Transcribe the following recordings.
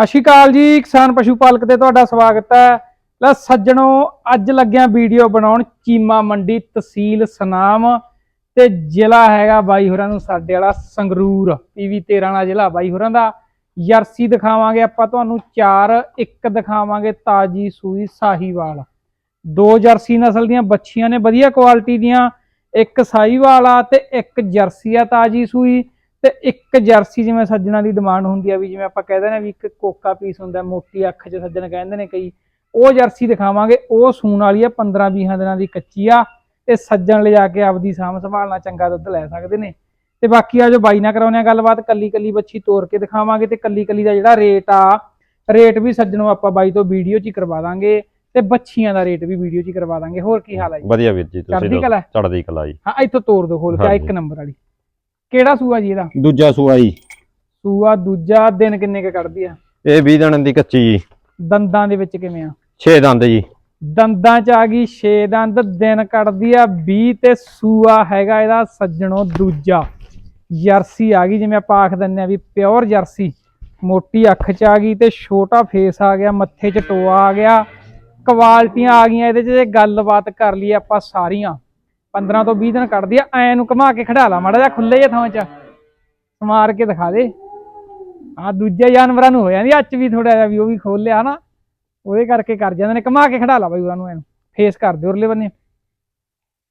ਸਤਿ ਸ਼੍ਰੀ ਅਕਾਲ ਜੀ, ਕਿਸਾਨ ਪਸ਼ੂ ਪਾਲਕ ਤੇ ਤੁਹਾਡਾ ਸਵਾਗਤ ਹੈ। ਲੈ ਸੱਜਣੋ, ਅੱਜ ਲੱਗਿਆ ਵੀਡੀਓ ਬਣਾਉਣ ਚੀਮਾ ਮੰਡੀ ਤਹਿਸੀਲ ਸਨਾਮ ਤੇ ਜ਼ਿਲ੍ਹਾ ਹੈਗਾ ਬਾਈ ਹੋਰਾਂ ਨੂੰ ਸਾਡੇ ਵਾਲਾ ਸੰਗਰੂਰ, ਪੀਵੀ 13 ਵਾਲਾ ਜ਼ਿਲ੍ਹਾ ਬਾਈ ਹੋਰਾਂ ਦਾ। ਜਰਸੀ ਦਿਖਾਵਾਂਗੇ ਆਪਾਂ ਤੁਹਾਨੂੰ, ਚਾਰ ਇੱਕ ਦਿਖਾਵਾਂਗੇ ਤਾਜੀ ਸੂਈ ਸਾਹੀਵਾਲ। ਦੋ ਜਰਸੀ ਨਸਲ ਦੀਆਂ ਬੱਚੀਆਂ ਨੇ, ਵਧੀਆ ਕੁਆਲਿਟੀ ਦੀਆਂ, ਇੱਕ ਸਾਹੀਵਾਲ ਆ ਤੇ ਇੱਕ ਜਰਸੀ ਆ ਤਾਜੀ ਸੂਈ। ਤੇ ਇੱਕ ਜਰਸੀ ਜਿਵੇਂ ਸੱਜਣਾ ਦੀ ਡਿਮਾਂਡ ਹੁੰਦੀ ਆ ਵੀ ਜਿਵੇਂ ਆਪਾਂ ਕਹਿੰਦੇ ਨੇ ਵੀ ਇੱਕ ਕੋਕਾ ਪੀਸ ਹੁੰਦਾ ਮੋਟੀ ਅੱਖ 'ਚ ਸੱਜਣ ਕਹਿੰਦੇ ਨੇ ਕਈ ਉਹ ਜਰਸੀ ਦਿਖਾਵਾਂਗੇ ਉਹ ਸੂਣ ਵਾਲੀ ਆ 15 20 ਦਿਨਾਂ ਦੀ ਕੱਚੀ ਆ ਤੇ ਸੱਜਣ ਲਿਜਾ ਕੇ ਆਪਦੀ ਸਾਂਭ ਸੰਭਾਲਣਾ ਚੰਗਾ ਦੁੱਧ ਲੈ ਸਕਦੇ ਨੇ। ਤੇ ਬਾਕੀ ਆ ਜੋ ਬਾਈ ਨਾਲ ਕਰਾਉਣੇ ਆ ਗੱਲਬਾਤ ਕੱਲੀ ਕੱਲੀ ਬੱਚੀ ਤੋੜ ਕੇ ਦਿਖਾਵਾਂਗੇ ਤੇ ਕੱਲੀ ਕੱਲੀ ਦਾ ਜਿਹੜਾ ਰੇਟ ਆ ਰੇਟ ਵੀ ਸੱਜਣੋਂ ਆਪਾਂ ਬਾਈ ਤੋਂ ਵੀਡੀਓ 'ਚ ਹੀ ਕਰਵਾ ਦਾਂਗੇ ਤੇ ਬੱਚੀਆਂ ਦਾ ਰੇਟ ਵੀ ਵੀਡੀਓ 'ਚ ਹੀ ਕਰਵਾ ਦਾਂਗੇ। ਹੋਰ ਕੀ ਹਾਲ ਹੈ ਜੀ? ਵਧੀਆ ਵੀਰ ਜੀ ਚੜ੍ਹਦੀ ਤੁਸੀਂ ਕਲਾ? ਚੜ੍ਹਦੀ ਕਲਾ ਜੀ। ਹਾਂ ਇੱਥੋਂ ਤੋੜ ਦੋ ਖੋਲ ਕੇ। ਇੱਕ ਨੰਬਰ ਵਾਲੀ। ਕਿਹੜਾ ਸੂਆ ਜੀ ਇਹਦਾ? ਦੂਜਾ ਸੂਆ ਜੀ। ਸੂਆ ਦੂਜਾ ਦਿਨ ਕਿੰਨੇ ਕ ਕੱਢਦੀ ਆ? ਇਹ 20 ਦਿਨ ਦੀ ਕੱਚੀ ਜੀ। ਦੰਦਾਂ ਦੇ ਵਿੱਚ ਕਿਵੇਂ ਆ? 6 ਦੰਦ ਜੀ। ਦੰਦਾਂ ਚ ਆ ਗਈ 6 ਦੰਦ ਦਿਨ ਕੱਢਦੀ ਆ 20 ਤੇ ਸੂਆ ਹੈਗਾ ਇਹਦਾ ਸੱਜਣੋ ਦੂਜਾ। ਜਰਸੀ ਆ ਗਈ ਜਿਵੇਂ ਆਪਾਂ ਆਖ ਦਿੰਨੇ ਆ ਵੀ ਪਿਓਰ ਜਰਸੀ। ਮੋਟੀ ਅੱਖ ਚ ਆ ਗਈ ਤੇ ਛੋਟਾ ਫੇਸ ਆ ਗਿਆ ਮੱਥੇ ਚ ਟੋਆ ਆ ਗਿਆ। ਕੁਆਲਟੀਆਂ ਆ ਗਈਆਂ ਇਹਦੇ ਚ ਜੇ ਗੱਲਬਾਤ ਕਰ ਲਈ ਆਪਾਂ ਸਾਰੀਆਂ। 15 ਤੋਂ 20 ਦਿਨ ਕੱਢਦੀ ਆ ਐ ਨੂੰ ਘੁਮਾ ਕੇ ਖੜਾ ਲਾ ਮਾੜਾ ਜਿਹਾ ਖੁੱਲੇ ਜਿਹੇ ਥਾਂ ਚ। ਸਮਾਰ ਕੇ ਦਿਖਾ ਦੇ। ਆ ਦੂਜੇ ਜਾਨਵਰਾਂ ਨੂੰ ਹੋ ਜਾਂਦੀ ਅੱਜ ਵੀ ਥੋੜਾ ਜਿਹਾ ਵੀ ਉਹ ਵੀ ਖੋਲ ਲਿਆ ਨਾ ਉਹਦੇ ਕਰਕੇ ਕਰ ਜਾਂਦੇ ਨੇ। ਘੁਮਾ ਕੇ ਖੜਾ ਲਾ ਬਾਈ ਉਹਨਾਂ ਨੂੰ ਫੇਸ ਕਰ ਦਿਓ ਉਰਲੇ ਬੰਨੇ।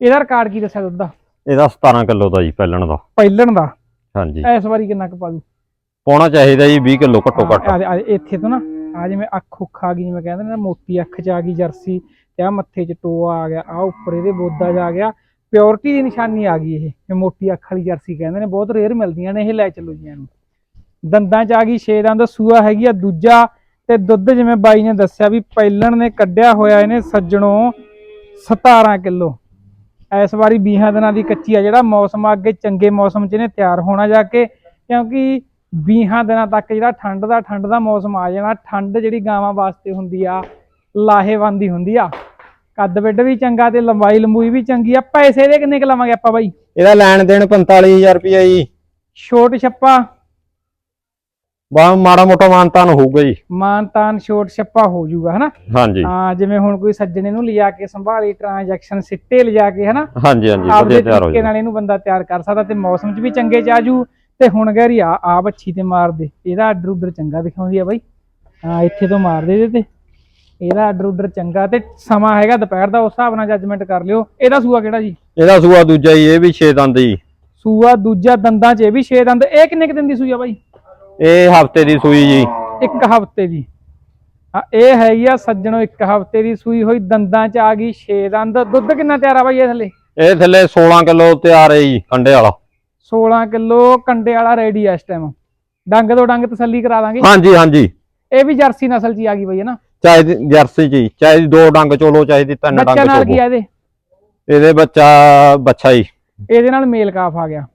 ਇਹਦਾ ਰਿਕਾਰਡ ਕੀ ਦੱਸਿਆ ਦੁੱਧ ਦਾ? ਇਹਦਾ 17 ਕਿਲੋ ਦਾ ਜੀ ਪਹਿਲਣ ਦਾ। ਪਹਿਲਣ ਦਾ? ਹਾਂਜੀ। ਇਸ ਵਾਰੀ ਕਿੰਨਾ ਕੁ ਪਾ ਦੂ ਪਾਉਣਾ ਚਾਹੀਦਾ ਜੀ 20 ਕਿਲੋ ਘੱਟੋ ਘੱਟ। ਇੱਥੇ ਤੋਂ ਨਾ ਆ ਜਿਵੇਂ ਅੱਖ ਉੱਖ ਆ ਗਈ ਜਿਵੇਂ ਕਹਿੰਦੇ ਨੇ ਨਾ ਮੋਟੀ ਅੱਖ ਚ ਆ ਗਈ ਜਰਸੀ ਤੇ ਆ ਮੱਥੇ ਚ ਟੋਆ ਆ ਗਿਆ ਆ ਉੱਪਰ ਇਹਦੇ ਬੋਦਾ ਜਾ ਗਿਆ ਪਿਓਰਿਟੀ ਦੀ ਨਿਸ਼ਾਨੀ ਆ ਗਈ ਇਹ ਮੋਟੀ ਅੱਖ ਵਾਲੀ ਜਰਸੀ ਕਹਿੰਦੇ ਨੇ, ਬਹੁਤ ਰੇਅਰ ਮਿਲਦੀਆਂ ਨੇ ਇਹ ਲੈ ਚੱਲੋ ਜੀ ਇਹਨੂੰ। ਦੰਦਾਂ ਚ ਆ ਗਈ ਛੇ ਦੰਦ, ਸੂਆ ਹੈਗੀ ਆ, ਦੂਜਾ ਤੇ ਦੁੱਧ ਜਿਵੇਂ ਬਾਈ ਨੇ ਦੱਸਿਆ ਵੀ ਪਹਿਲਣ ਨੇ ਕੱਢਿਆ ਹੋਇਆ ਇਹਨੇ ਸੱਜਣੋਂ 17 ਕਿਲੋ। ਇਸ ਵਾਰੀ 20 ਦਿਨਾਂ ਦੀ ਕੱਚੀ ਆ, ਜਿਹੜਾ ਮੌਸਮ ਅੱਗੇ ਚੰਗੇ ਮੌਸਮ 'ਚ ਇਹਨੇ ਤਿਆਰ ਹੋਣਾ ਜਾ ਕੇ, ਕਿਉਂਕਿ 20 ਦਿਨਾਂ ਤੱਕ ਜਿਹੜਾ ਠੰਡ ਦਾ ਠੰਡ ਦਾ ਮੌਸਮ ਆ ਜਾਣਾ, ਠੰਡ ਜਿਹੜੀ ਗਾਵਾਂ ਵਾਸਤੇ ਹੁੰਦੀ ਆ, ਲਾਹੇਵੰਦ ਹੀ ਹੁੰਦੀ ਆ। ਕੱਦ ਵਿੱਡ ਵੀ ਚੰਗਾ ਤੇ ਲੰਬਾਈ ਲੰਬੂਈ ਵੀ ਚੰਗੀ ਆ ਪੈਸੇ ਦੇ ਕਿੰਨੇ ਕੁ ਲਵਾਂਗੇ ਆਪਾਂ ਬਾਈ? ਇਹਦਾ ਲੈਣ ਦੇਣ 45000 ਰੁਪਇਆ ਜੀ। ਛੋਟ ਛੱਪਾ? ਬਾ ਮਾੜਾ ਮੋਟਾ ਮਾਨਤਾਨ ਹੋਊਗਾ ਜੀ। ਮਾਨਤਾਨ ਛੋਟ ਛੱਪਾ ਹੋ ਜਾਊਗਾ ਹਨਾ? ਹਾਂਜੀ। ਹਾਂ ਜਿਵੇਂ ਹੁਣ ਕੋਈ ਸੱਜਣੇ ਨੂੰ ਲਿਜਾ ਕੇ ਸੰਭਾਲੀ ਟ੍ਰਾਂਜੈਕਸ਼ਨ ਸਿੱਟੇ ਲਿਜਾ ਕੇ ਹਨਾ? ਹਾਂਜੀ ਹਾਂਜੀ ਵਧੀਆ ਤਿਆਰ ਹੋ ਤਰੀਕੇ ਜੀ ਨਾਲ ਇਹਨੂੰ ਬੰਦਾ ਤਿਆਰ ਕਰ ਸਕਦਾ ਤੇ ਮੌਸਮ 'ਚ ਵੀ ਚੰਗੇ ਚ ਆਜੂ ਤੇ ਹੁਣ ਗੈਰੀ ਆ ਆ ਬੱਚੀ ਤੇ ਮਾਰ ਦੇ। ਇਹਦਾ ਆਰਡਰ ਉਧਰ ਚੰਗਾ ਦਿਖਾਉਂਦੀ ਆ ਬਾਈ। ਹਾਂ ਇੱਥੇ ਤੋਂ ਮਾਰ ਦੇ ਇਹਦੇ ਤੇ। ਇਹਦਾ ਆਰਡਰ ਉਧਰ ਚੰਗਾ ਤੇ ਸਮਾਂ ਹੈਗਾ ਦੁਪਹਿਰ ਦਾ ਉਸ ਹਿਸਾਬ ਨਾਲ ਜੱਜਮੈਂਟ ਕਰ ਲਿਓ। ਇਹਦਾ ਸੂਆ ਕਿਹੜਾ ਜੀ? ਇਹਦਾ ਸੂਆ ਦੂਜਾ ਜੀ ਇਹ ਵੀ 6 ਦੰਦ ਜੀ। ਸੂਆ ਦੂਜਾ ਦੰਦਾਂ 'ਚ ਇਹ ਵੀ 6 ਦੰਦ। ਇਹ ਕਿੰਨੇ ਕੁ ਦਿਨ ਦੀ ਸੂਈ ਆ ਬਾਈ? ਇਹ ਹਫ਼ਤੇ ਦੀ ਸੂਈ ਜੀ। ਇੱਕ ਹਫ਼ਤੇ ਦੀ। ਹਾਂ ਇਹ ਹੈਗੀ ਆ ਸੱਜਣੋ ਇੱਕ ਹਫ਼ਤੇ ਦੀ ਸੂਈ ਹੋਈ ਦੰਦਾਂ 'ਚ ਆ ਗਈ 6 ਦੰਦ। ਦੁੱਧ ਕਿੰਨਾ ਤਿਆਰ ਆ ਬਾਈ ਇਹ ਥੱਲੇ? ਇਹ ਥੱਲੇ 16 ਕਿਲੋ ਤਿਆਰ ਹੈ ਜੀ ਕੰਡੇ ਵਾਲਾ। 16 ਕਿਲੋ ਕੰਡੇ ਵਾਲਾ ਰੈਡੀ ਆ ਇਸ ਟਾਈਮ ਡੰਗ ਤੋਂ ਡੰਗ ਤਸੱਲੀ ਕਰਾ ਦਾਂਗੇ। ਹਾਂਜੀ ਹਾਂਜੀ। ਇਹ ਵੀ ਜਰਸੀ ਨਸਲ 'ਚ ਹੀ ਆ ਗਈ ਬਈ ਹੈ ਨਾ? ਚਾਹੇ ਦੀ ਜਰਸੀ ਜੀ ਚਾਹੇ ਦੀ ਦੋ ਡੰਗ ਚੋਲੋ ਚਾਹੇ ਦੀ ਤਿੰਨ ਬੱਚਾ ਡੰਗ ਨਾਲ ਕੀ ਚੋਲੋ ਆ ਇਹਦੇ? ਇਹਦੇ ਬੱਚਾ ਬੱਚਾ ਜੀ ਇਹਦੇ ਨਾਲ ਮੇਲ ਕਾਫ ਆ ਗਿਆ।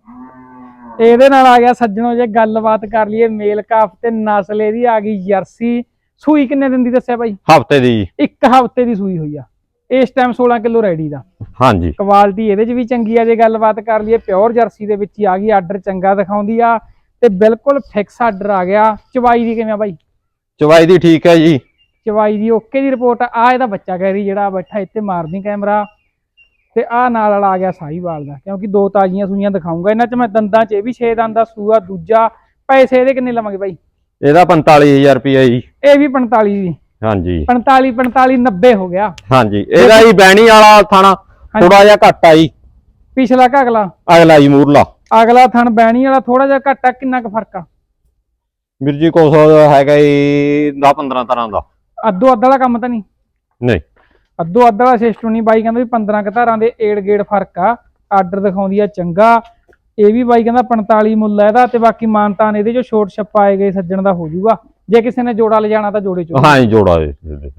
ਇਹਦੇ ਨਾਲ ਆ ਗਿਆ ਸੱਜਣੋ ਜੇ ਗੱਲਬਾਤ ਕਰ ਲਈਏ ਮੇਲ ਕਾਫ ਤੇ ਨਸਲ ਇਹਦੀ ਆ ਗਈ ਜਰਸੀ। ਸੂਈ ਕਿੰਨੇ ਦਿਨ ਦੀ ਦੱਸਿਆ ਬਾਈ ਹਫ਼ਤੇ ਦੀ। ਜੀ ਇੱਕ ਹਫ਼ਤੇ ਦੀ ਸੂਈ ਹੋਈ ਆ। ਇਸ ਟਾਈਮ 16 ਕਿਲੋ ਰੈਡੀ ਦਾ। ਹਾਂਜੀ। ਕੁਆਲਿਟੀ ਇਹਦੇ 'ਚ ਵੀ ਚੰਗੀ ਆ ਜੇ ਗੱਲਬਾਤ ਕਰ ਲਈਏ ਪਿਓਰ ਜਰਸੀ ਦੇ ਵਿੱਚ ਹੀ ਆ ਗਈ ਆਰਡਰ ਚੰਗਾ ਦਿਖਾਉਂਦੀ ਆ। ਤੇ ਬਿਲਕੁਲ ਫਿਕਸ ਆਰਡਰ ਆ ਗਿਆ। ਚਵਾਈ ਦੀ ਕਿਵੇਂ ਆ ਬਾਈ ਚਵਾਈ ਦੀ ਠੀਕ ਹੈ ਜੀ। ਚਵਾਈ ਦੀ ਓਕੇ ਦੀ ਰਿਪੋਰਟ ਆ ਇਹਦਾ ਬੱਚਾ ਕਹਿ ਰਹੀ ਜਿਹੜਾ ਬੈਠਾ ਇੱਥੇ ਮਾਰਦੀ ਕੈਮਰਾ। ਤੇ ਆ ਨਾਲ ਵਾਲਾ ਆ ਗਿਆ ਸਾਹੀਵਾਲ ਦਾ ਕਿਉਂਕਿ ਦੋ ਤਾਜ਼ੀਆਂ ਸੂਈਆਂ ਦਿਖਾਉਂਗਾ ਇਹਨਾਂ 'ਚ ਮੈਂ ਦੰਦਾਂ 'ਚ ਇਹ ਵੀ 6 ਦੰਦ ਦਾ ਸੂਆ ਦੂਜਾ ਪੈਸੇ ਇਹਦੇ ਕਿੰਨੇ ਲਵਾਂਗੇ ਬਾਈ? ਇਹਦਾ 45000 ਰੁਪਇਆ ਜੀ। ਇਹ ਵੀ 45 ਦੀ। ਹਾਂਜੀ। 45 45 90 ਹੋ ਗਿਆ। ਹਾਂਜੀ ਇਹਦਾ ਹੀ ਬੈਣੀ ਵਾਲਾ ਥਾਣਾ ਥੋੜਾ ਜਿਹਾ ਘੱਟ ਆ ਜੀ। ਪਿਛਲਾ ਕਾ ਅਗਲਾ? ਅਗਲਾ ਜੀ ਮੂਰਲਾ। ਅਗਲਾ ਥਣ ਬੈਣੀ ਵਾਲਾ ਥੋੜਾ ਜਿਹਾ ਘੱਟ ਆ ਕਿੰਨਾ ਕੁ ਫ਼ਰਕ ਆ? ਵੀਰ ਜੀ ਕੁਛ ਹੈਗਾ ਜੀ 10 15 ਤਰ੍ਹਾਂ ਦਾ। ਅੱਧੋ ਅੱਧ ਵਾਲਾ ਕੰਮ ਤਾਂ ਨਹੀਂ। ਨਹੀਂ। ਅੱਧੋ ਅੱਧ ਵਾਲਾ ਸਿਸਟਮ ਨਹੀਂ ਬਾਈ ਕਹਿੰਦਾ ਵੀ 15 ਕੁ ਧਾਰਾਂ ਦੇ ਏੜ ਗੇੜ ਫ਼ਰਕ ਆ ਆਰਡਰ ਦਿਖਾਉਂਦੀ ਆ ਚੰਗਾ। ਇਹ ਵੀ ਬਾਈ ਕਹਿੰਦਾ 45 ਮੁੱਲ ਆ ਇਹਦਾ ਤੇ ਬਾਕੀ ਮਾਨਤਾਨ ਇਹਦੇ ਚੋਂ ਛੋਟ ਛੱਪਾ ਆਏ ਗਏ ਸੱਜਣ ਦਾ ਹੋ ਜਾਊਗਾ। ਜੇ ਕਿਸੇ ਨੇ ਜੋੜਾ ਲਿਜਾਣਾ ਤਾਂ ਜੋੜੇ ਚੋਂ। ਹਾਂ ਜੀ ਜੋੜਾ।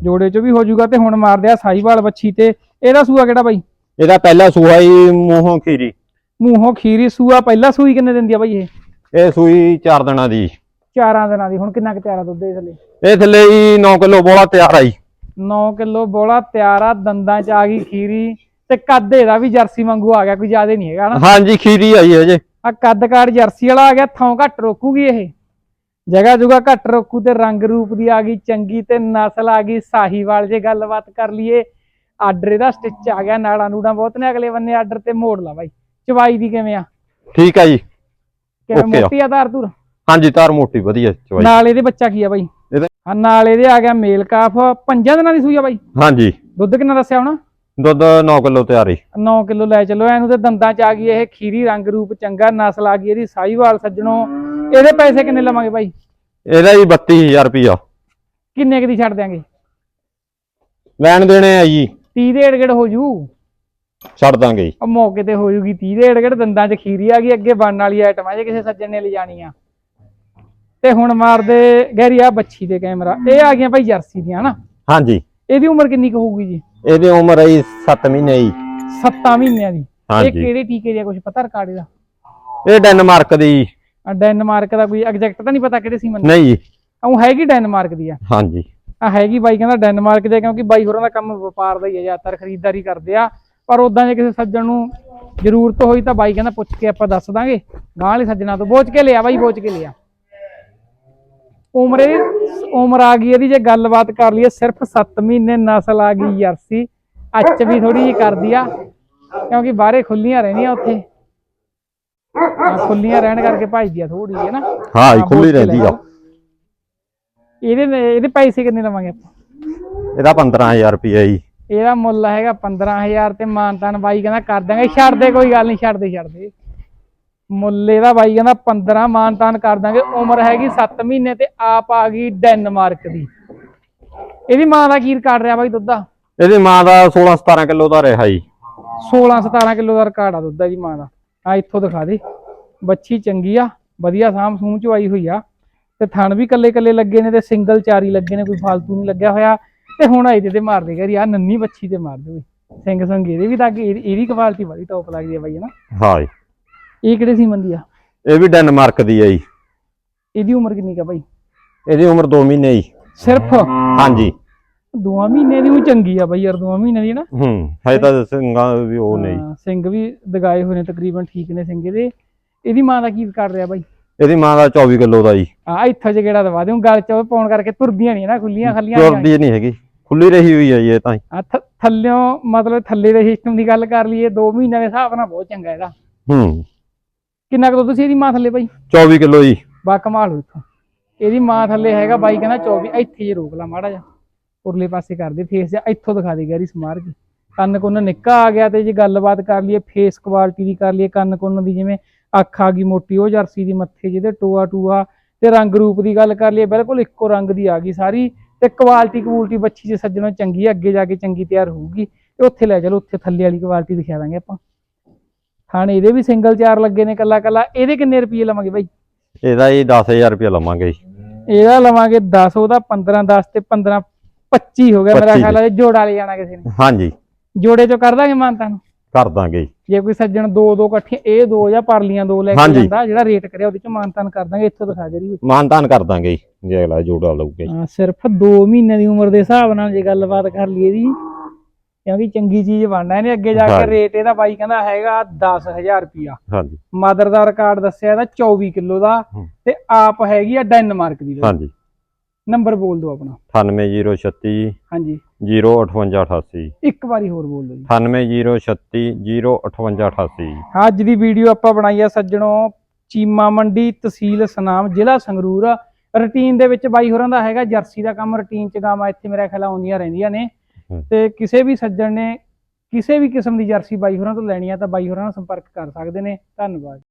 ਜੋੜੇ ਚੋਂ ਵੀ ਹੋ ਜਾਊਗਾ ਤੇ ਹੁਣ ਮਾਰਦੇ ਆ ਸਾਈਵਾਲ ਬੱਚੀ ਤੇ। ਇਹਦਾ ਸੂਆ ਕਿਹੜਾ ਬਾਈ? ਇਹਦਾ ਪਹਿਲਾ ਸੂਆ ਹੀ ਮੂੰਹੋਂ ਖੀਰੀ। ਮੂੰਹੋਂ ਖੀਰੀ ਸੂਆ ਪਹਿਲਾ ਸੂਈ ਕਿੰਨੇ ਦਿੰਦੀ ਆ ਬਾਈ ਇਹ? ਇਹ ਸੂਈ 4 ਦਿਨਾਂ ਦੀ। ਚਾਰਾਂ ਦਿਨਾਂ ਦੀ ਹੁਣ ਕਿੰਨਾ ਕੁ ਤਿਆਰ ਆ ਦੁੱਧ ਦੇ ਥੱਲੇ? ਇਹ ਥੱਲੇ ਹੀ 9 ਕਿਲੋ ਬੋਲਾ ਤਿਆਰ ਆ ਜੀ। 9 ਕਿਲੋ ਬੋਲਾ ਤਿਆਰ ਆ ਦੰਦਾਂ ਚ ਆ ਗਈ ਖੀਰੀ ਤੇ ਕੱਦ ਇਹਦਾ ਵੀ ਜਰਸੀ ਵਾਂਗੂ ਆ ਗਿਆ ਕੋਈ ਜ਼ਿਆਦਾ ਨਹੀਂ ਹੈਗਾ ਨਾ ਹਾਂਜੀ ਖੀਰੀ ਆ ਜੀ ਅਜੇ ਆ ਕੱਦ ਕਾਰ ਜਰਸੀ ਵਾਲਾ ਆ ਗਿਆ ਥਾਂ ਘੱਟ ਰੋਕੂਗੀ ਇਹ। ਜਗ੍ਹਾ ਜੁਗਾ ਘੱਟ ਰੋਕੂ ਤੇ ਰੰਗ ਰੂਪ ਦੀ ਆ ਗਈ ਚੰਗੀ ਤੇ ਨਸਲ ਆ ਗਈ ਸਾਹੀਵਾਲ ਜੇ ਗੱਲਬਾਤ ਕਰ ਲਈਏ। ਆਰਡਰ ਇਹਦਾ ਸਟਿਚ ਆ ਗਿਆ ਨਾੜਾਂ ਨੂੜਾਂ ਬਹੁਤ ਨੇ ਅਗਲੇ ਬੰਨੇ ਆਰਡਰ ਤੇ ਮੋੜ ਲਾ ਬਾਈ। ਚਵਾਈ ਦੀ ਕਿਵੇਂ ਆ? ਠੀਕ ਹੈ ਜੀ। ਕਿਵੇਂ ਆ। ਮੋਟੀ ਆ ਧਾਰ ਧੁਰ? ਹਾਂਜੀ ਧਾਰ ਮੋਟੀ ਵਧੀਆ ਚਵਾਈ। ਨਾਲ ਇਹਦੇ ਬੱਚਾ ਕੀ ਆ ਬਾਈ? ਇਹਦੇ- ਹਾਂ ਨਾਲ ਇਹਦੇ ਆ ਗਿਆ ਮੇਲ ਕਾਫ ਪੰਜਾਂ ਦਿਨਾਂ ਦੀ ਸੂਈ ਆ ਬਾਈ? ਹਾਂਜੀ। ਦੁੱਧ ਕਿੰਨਾ ਦੱਸਿਆ ਹੁਣ? ਦੁੱਧ 9 ਕਿਲੋ ਤਿਆਰੀ 9 ਕਿਲੋ ਲੈ ਚੱਲੋ ਇਹਨੂੰ ਤੇ ਦੰਦਾਂ ਚ ਆ ਗਈ ਇਹ ਖੀਰੀ ਰੰਗ ਰੂਪ ਚੰਗਾ ਨਸਲ ਆ ਗਈ ਇਹਦੀ ਸਾਹੀਵਾਲ ਸੱਜਣੋ। ਇਹਦੇ ਪੈਸੇ ਕਿੰਨੇ ਲਵਾਂਗੇ ਬਾਈ? ਇਹਦਾ ਜੀ 32000 ਰੁਪਿਆ ਕਿੰਨੇ ਕੁ ਦੀ ਛੱਡ ਦਿਆਂਗੇ? ਲੈਣ ਦੇਣੇ ਆ ਜੀ। 30 ਦੇ ਏੜ ਹੋ ਜੂ? ਛੱਡ ਦਾਂਗੇ ਜੀ। ਉਹ ਮੌਕੇ ਤੇ ਹੋ ਜੂਗੀ 30 ਦੇ ਏੜ ਦੰਦਾਂ 'ਚ ਖੀਰੀ ਆ ਗਈ ਅੱਗੇ ਬਣਨ ਵਾਲੀ ਆਈਟਮ ਆ ਜੇ ਕਿਸੇ ਸੱਜਣ ਨੇ ਲਿਜਾਣੀ ਆ। ਤੇ ਹੁਣ ਮਾਰਦੇ ਗੈਰੀ ਆ ਬੱਚੀ ਦੇ ਕੈਮਰਾ। ਇਹ ਆ ਗਈਆਂ ਭਾਈ ਜਰਸੀ ਦੀਆਂ ਹਨਾ? ਹਾਂਜੀ। ਇਹਦੀ ਉਮਰ ਕਿੰਨੀ ਕੁ ਹੋਊਗੀ ਜੀ? ਇਹਦੀ ਉਮਰ ਹੈ 7 ਮਹੀਨੇ ਜੀ 7 ਮਹੀਨਿਆਂ ਦੀ। ਇਹ ਹਾਂਜੀ। ਕਿਹੜੇ ਟੀਕੇ ਦੀ ਕੁਝ ਪਤਾ ਰਿਕਾਰਡ ਇਹਦਾ? ਇਹ ਡੈਨਮਾਰਕ ਦੀ। ਆ ਡੈਨਮਾਰਕ ਦਾ ਕੋਈ ਐਗਜ਼ੈਕਟ ਤਾਂ ਨਹੀਂ ਪਤਾ ਕਿਹੜੇ ਸੀ ਮੈਨੂੰ ਨਹੀਂ। ਜੀ ਉਹ ਹੈਗੀ ਡੈਨਮਾਰਕ ਦੀ ਆ? ਹਾਂਜੀ। ਆ ਹੈਗੀ ਬਾਈ ਕਹਿੰਦਾ ਡੈਨਮਾਰਕ ਦੇ ਕਿਉਂਕਿ ਬਾਈ ਹੋਰਾਂ ਦਾ ਕੰਮ ਵਪਾਰ ਦਾ ਹੀ ਹੈ ਜ਼ਿਆਦਾਤਰ ਖਰੀਦਦਾਰੀ ਕਰਦੇ ਆ। ਪਰ ਉਦਾਂ ਜੇ ਕਿਸੇ ਸੱਜਣ ਨੂੰ ਜ਼ਰੂਰਤ ਹੋਈ ਤਾਂ ਬਾਈ ਕਹਿੰਦਾ ਪੁੱਛ ਕੇ ਆਪਾਂ ਦੱਸ ਦਾਂਗੇ। ਗਾਂ ਵਾਲੇ ਸੱਜਣਾ ਤੋਂ ਬੋਚ ਕੇ ਲਿਆ ਬਾਈ ਬੋਚ ਕੇ ਲਿਆ। ਉਮਰ ਇਹ- ਉਮਰ ਆ ਗਈ ਇਹਦੀ ਜੇ ਗੱਲਬਾਤ ਕਰ ਲਈਏ ਸਿਰਫ 7 ਮਹੀਨੇ ਨਸਲ ਆ ਗਈ ਜਰਸੀ ਅੱਚ ਵੀ ਥੋੜੀ ਜਿਹੀ ਕਰਦੀ ਆ ਕਿਉਂਕਿ ਬਾਹਰੇ ਖੁੱਲੀਆਂ ਰਹਿੰਦੀਆਂ ਉੱਥੇ। ਹਾਂ, ਖੁੱਲੀਆਂ ਰਹਿਣ ਕਰਕੇ ਭਜਦੀ ਆ ਥੋੜੀ ਜਿਹੀ ਨਾ। ਹਾਂ ਜੀ ਹਾਂ, ਖੁੱਲੀ ਰਹਿੰਦੀ ਆ। ਇਹਦੇ ਇਹਦੇ ਪੈਸੇ ਕਿੰਨੇ ਲਵਾਂਗੇ ਆਪਾਂ? ਇਹਦਾ 15000 ਰੁਪਿਆ ਜੀ। ਇਹਦਾ ਮੁੱਲ ਹੈਗਾ 15000 ਤੇ ਮਾਨਤਾਨ ਬਾਈ ਕਹਿੰਦਾ ਕਰ ਦਾਂਗੇ ਛੱਡ ਦੇ ਕੋਈ ਗੱਲ ਨਹੀਂ ਛੱਡ ਦੇ ਛੱਡ ਦੇ। ਮੁੱਲ ਇਹਦਾ ਬਾਈ ਕਹਿੰਦਾ 15 ਮਾਨਤਾਨ ਕਰ ਦਾਂਗੇ ਉਮਰ ਹੈਗੀ 7 ਮਹੀਨੇ ਤੇ ਆਪ ਆ ਗਈ ਡੈਨਮਾਰਕ ਦੀ। ਇਹਦੀ ਮਾਂ ਦਾ ਕੀ ਰਿਕਾਰਡ ਰਿਹਾ ਬਾਈ ਦੁੱਧ ਦਾ? ਇਹਦੀ ਮਾਂ ਦਾ 16 17 ਕਿਲੋ ਦਾ ਰਿਹਾ ਜੀ। 16 17 ਕਿਲੋ ਦਾ ਰਿਕਾਰਡ ਆ ਦੁੱਧ ਦਾ ਜੀ ਮਾਂ ਦਾ। ਆ ਇੱਥੋਂ ਦਿਖਾ ਦੇ। ਬੱਚੀ ਚੰਗੀ ਆ ਵਧੀਆ ਸੂਮ ਚ ਆਈ ਹੋਈ ਆ। ਤੇ ਥਣ ਵੀ ਕੱਲੇ ਕੱਲੇ ਲੱਗੇ ਨੇ ਤੇ ਸਿੰਗਲ ਚਾਰੀ ਲੱਗੇ ਨੇ ਕੋਈ ਫਾਲਤੂ ਨਹੀਂ ਲੱਗਿਆ ਹੋਇਆ। ਤੇ ਹੁਣ ਇਹਦੇ ਤੇ ਮਾਰ ਦੇ ਯਾਰ ਨੰਨੀ ਬੱਚੀ ਤੇ ਮਾਰ ਦੇ ਸਿੰਘ ਸੰਗ ਇਹਦੇ ਵੀ ਤਾਂ ਇਹਦੀ ਇਹਦੀ ਕੁਆਲਿਟੀ ਬੜੀ ਟੌਪ ਲੱਗਦੀ ਆ ਬਾਈ ਹਨਾ ਹਾਂ ਜੀ। ਇਹ ਕਿਹੜੇ ਸੀ ਮੰਦੀ ਆ? ਇਹ ਵੀ ਡੈਨਮਾਰਕ ਦੀ ਹੈ ਜੀ। ਇਹਦੀ ਉਮਰ ਕਿੰਨੀ ਕਾ ਬਾਈ ਇਹਦੀ ਉਮਰ 2 ਮਹੀਨੇ ਜੀ। ਸਿਰਫ? ਹਾਂਜੀ। ਦੋਵਾਂ ਮਹੀਨੇ ਦੀ ਉਹ ਚੰਗੀ ਆ ਬਾਈ ਯਾਰ ਦੋਵਾਂ ਮਹੀਨੇ ਦੀ ਨਾ। ਹੂੰ ਹਜੇ ਤਾਂ ਸਿੰਘਾਂ ਵੀ ਉਹ ਨਹੀਂ ਹਾਂ, ਸਿੰਘ ਵੀ ਦਗਾਏ ਹੋਏ ਨੇ ਤਕਰੀਬਨ ਠੀਕ ਨੇ ਸਿੰਘ ਇਹਦੇ। ਇਹਦੀ ਮਾਂ ਦਾ ਕੀ ਕਰ ਰਿਹਾ ਬਾਈ ਇਹਦੀ ਮਾਂ ਦਾ 24 ਕਿਲੋ ਦਾ ਜੀ। ਆ ਇੱਥੋਂ ਜੇ ਗੇੜਾ ਦਵਾ ਦਿਓ ਗਲ ਚ ਉਹ ਪਾਉਣ ਕਰਕੇ ਤੁਰਦੀਆਂ ਨਹੀਂ ਨਾ ਖੁੱਲੀਆਂ ਖੱਲੀਆਂ ਤੁਰਦੀ ਨਹੀਂ ਹੈਗੀ। ਖੁੱਲੀ ਰਹੀ ਹੋਈ ਹੈ ਜੀ ਇਹ ਤਾਂ ਜੀ। ਆ ਥ- ਥੱਲਿਓਂ ਮਤਲਬ ਥੱਲੇ ਦੇ ਸਿਸਟਮ ਦੀ ਗੱਲ ਕਰ ਲਈਏ 2 ਮਹੀਨਿਆਂ ਦੇ ਹਿਸਾਬ ਨਾਲ ਬਹੁਤ ਚੰਗਾ ਇਹਦਾ। ਹੂੰ। ਕਿੰਨਾ ਕੁ ਦੁੱਧ ਸੀ ਇਹਦੀ ਮਾਂ ਥੱਲੇ ਬਾਈ? 24 ਕਿਲੋ ਜੀ। ਬਾ ਕਮਾਲ ਹੋ ਇੱਥੋਂ। ਇਹਦੀ ਮਾਂ ਥੱਲੇ ਹੈਗਾ ਬਾਈ ਕਹਿੰਦਾ 24 ਇੱਥੇ ਜੇ ਰੋਕ ਲਾ ਮਾੜਾ ਜਾ ਉਰਲੇ ਪਾਸੇ ਕਰ ਦੇ ਫੇਸ ਜਾਂ ਇੱਥੋਂ ਦਿਖਾ ਦੇ ਗੈਰੀ ਸਮਾਰ ਕੇ ਕੰਨ ਕੁੰਨ ਨਿੱਕਾ ਆ ਗਿਆ ਤੇ ਜੇ ਗੱਲਬਾਤ ਕਰ ਲਈਏ ਫੇਸ ਕੁਆਲਿਟੀ ਦੀ ਕਰ ਲਈਏ ਕੰਨ ਕੁੰਨ ਦੀ ਜਿਵੇਂ ਅੱਖ ਆ ਗਈ ਮੋਟੀ ਉਹ ਜਰਸੀ ਦੀ ਮੱਥੇ ਜਿਹਦੇ ਟੋਆ ਟੂਆ ਤੇ ਰੰਗ ਰੂਪ ਦੀ ਗੱਲ ਕਰ ਲਈਏ ਬਿਲਕੁਲ ਇੱਕੋ ਰੰਗ ਦੀ ਆ ਗਈ ਸਾਰੀ ਤੇ ਕੁਆਲਿਟੀ ਕੁਆਲਿਟੀ ਬੱਚੀ ਜੇ ਸੱਜਣੋਂ ਚੰਗੀ ਹੈ ਅੱਗੇ ਜਾ ਕੇ ਚੰਗੀ ਤਿਆਰ ਹੋਊਗੀ ਤੇ ਉੱਥੇ ਲੈ ਚਲੋ ਉੱਥੇ ਥੱਲੇ ਵਾਲੀ ਕੁਆਲਿਟੀ ਦਿਖਾ ਦਾਂਗੇ ਆਪਾਂ। ਥਾਣੇ ਇਹਦੇ ਵੀ ਸਿੰਗਲ ਚਾਰ ਲੱਗੇ ਨੇ ਕੱਲਾ ਕੱਲਾ। ਇਹਦੇ ਕਿੰਨੇ ਰੁਪਏ ਲਵਾਂਗੇ ਬਾਈ? ਇਹਦਾ ਜੀ 10000 ਰੁਪਏ ਲਵਾਂਗੇ ਜੀ। ਇਹਦਾ ਲਵਾਂਗੇ 10 ਉਹਦਾ 15 10 ਤੇ 15 25 ਹੋ ਗਿਆ ਮੇਰਾ 25 ਖਿਆਲ ਹੈ ਜੋੜਾ ਲੈ ਜਾਣਾ ਕਿਸੇ ਨੇ। ਹਾਂਜੀ। ਜੋੜੇ ਚੋਂ ਕਰ ਦਾਂਗੇ ਮਾਨਤਾ ਨੂੰ? ਕਰ ਦਾਂਗੇ ਜੀ। ਕੋਈ ਸੱਜਣ ਦੋ ਦੋ ਇਕੱਠੀਆਂ ਇਹ ਦੋ ਜਾਂ ਪਰਲੀਆਂ ਦੋ ਲੈ ਕੇ। ਜਾਂਦਾ ਜਿਹੜਾ ਰੇਟ ਕਰਿਆ ਉਹਦੇ ਚੋਂ ਮਾਨਤਾਨ ਕਰ ਦਾਂਗੇ ਇੱਥੋਂ ਦਿਖਾ ਰਹੀ ਮਾਨਤਾਨ ਕਰ ਦਾਂਗੇ ਜੀ ਅਗਲਾ ਜੋੜਾ ਲਊਗਾ ਸਿਰਫ 2 ਮਹੀਨੇ ਦੀ ਉਮਰ ਦੇ ਹਿਸਾਬ ਨਾਲ ਜੇ ਗੱਲਬਾਤ ਕਰ ਲਈਏ ਦੀ ਕਿਉਂਕਿ ਚੰਗੀ ਚੀਜ਼ ਬਣਨਾ ਇਹਨੇ ਅੱਗੇ ਜਾ ਕੇ। ਰੇਟ ਇਹਦਾ ਬਾਈ ਕਹਿੰਦਾ ਹੈਗਾ 10000 ਰੁਪਿਆ ਹਾਂਜੀ। ਮਦਰ ਦਾ ਰਿਕਾਰਡ ਦੱਸਿਆ ਇਹਦਾ 24 ਕਿਲੋ ਦਾ। ਤੇ ਆਪ ਹੈਗੀ ਆ ਡੈਨਮਾਰਕ ਦੀ ਹਾਂਜੀ। ਨੰਬਰ ਬੋਲ ਦਿਓ ਆਪਣਾ। 98036 ਹਾਂਜੀ। 05888 ਇੱਕ ਵਾਰੀ ਹੋਰ ਬੋਲ ਦਿਓ ਜੀ। 98036 05888 ਅੱਜ ਦੀ ਵੀਡੀਓ ਆਪਾਂ ਬਣਾਈ ਆ ਸੱਜਣੋ ਚੀਮਾ ਮੰਡੀ ਤਹਿਸੀਲ ਸਨਾਮ ਜ਼ਿਲ੍ਹਾ ਸੰਗਰੂਰ। ਰੁਟੀਨ ਦੇ ਵਿੱਚ ਬਾਈ ਹੋਰਾਂ ਦਾ ਹੈਗਾ ਜਰਸੀ ਦਾ ਕੰਮ ਰੁਟੀਨ ਚ ਗਾਵਾਂ ਇੱਥੇ ਮੇਰਾ ਖਿਆਲ ਆਉਂਦੀਆਂ ਰਹਿੰਦੀਆਂ ਨੇ। ਤੇ ਕਿਸੇ ਵੀ ਸੱਜਣ ਨੇ ਕਿਸੇ ਵੀ ਕਿਸਮ ਦੀ ਜਰਸੀ ਬਾਈ ਹੋਰਾਂ ਤੋਂ ਲੈਣੀ ਆ ਤਾਂ ਬਾਈ ਹੋਰਾਂ ਨਾਲ ਸੰਪਰਕ ਕਰ ਸਕਦੇ ਨੇ। ਧੰਨਵਾਦ।